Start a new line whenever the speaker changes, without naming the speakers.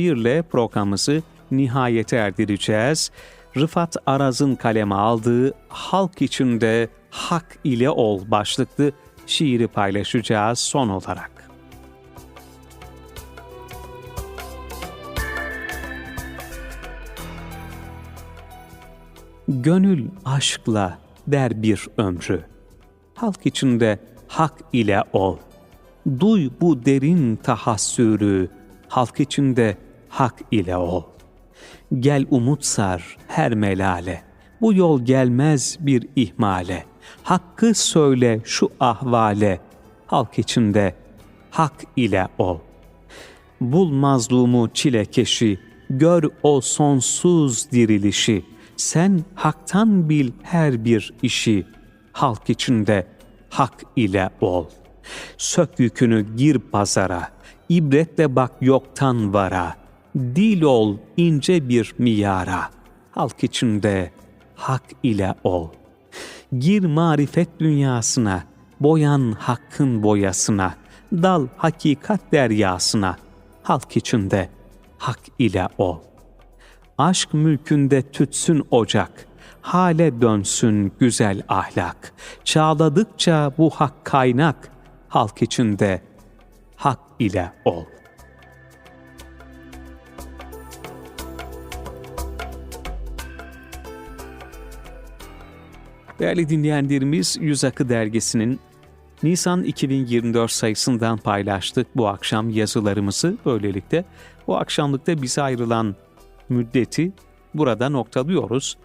şiirle programımızı nihayete erdireceğiz. Rıfat Araz'ın kaleme aldığı Halk içinde Hak ile Ol başlıklı şiiri paylaşacağız son olarak. Gönül aşkla der bir ömrü. Halk içinde hak ile ol. Duy bu derin tahassürü, halk içinde hak ile ol. Gel umut sar her melale, bu yol gelmez bir ihmale. Hakkı söyle şu ahvale, halk içinde hak ile ol. Bul mazlumu çilekeşi, gör o sonsuz dirilişi. Sen haktan bil her bir işi, halk içinde hak ile ol. Sök yükünü gir pazara, ibretle bak yoktan vara. Dil ol ince bir miyara, halk içinde hak ile ol. Gir marifet dünyasına, boyan hakkın boyasına, dal hakikat deryasına, halk içinde hak ile ol. Aşk mülkünde tütsün ocak, hale dönsün güzel ahlak. Çağladıkça bu hak kaynak, halk içinde hak ile ol. Değerli dinleyenlerimiz Yüz Akı Dergisi'nin Nisan 2024 sayısından paylaştık bu akşam yazılarımızı. Böylelikle bu akşamlıkta bize ayrılan müddeti burada noktalıyoruz.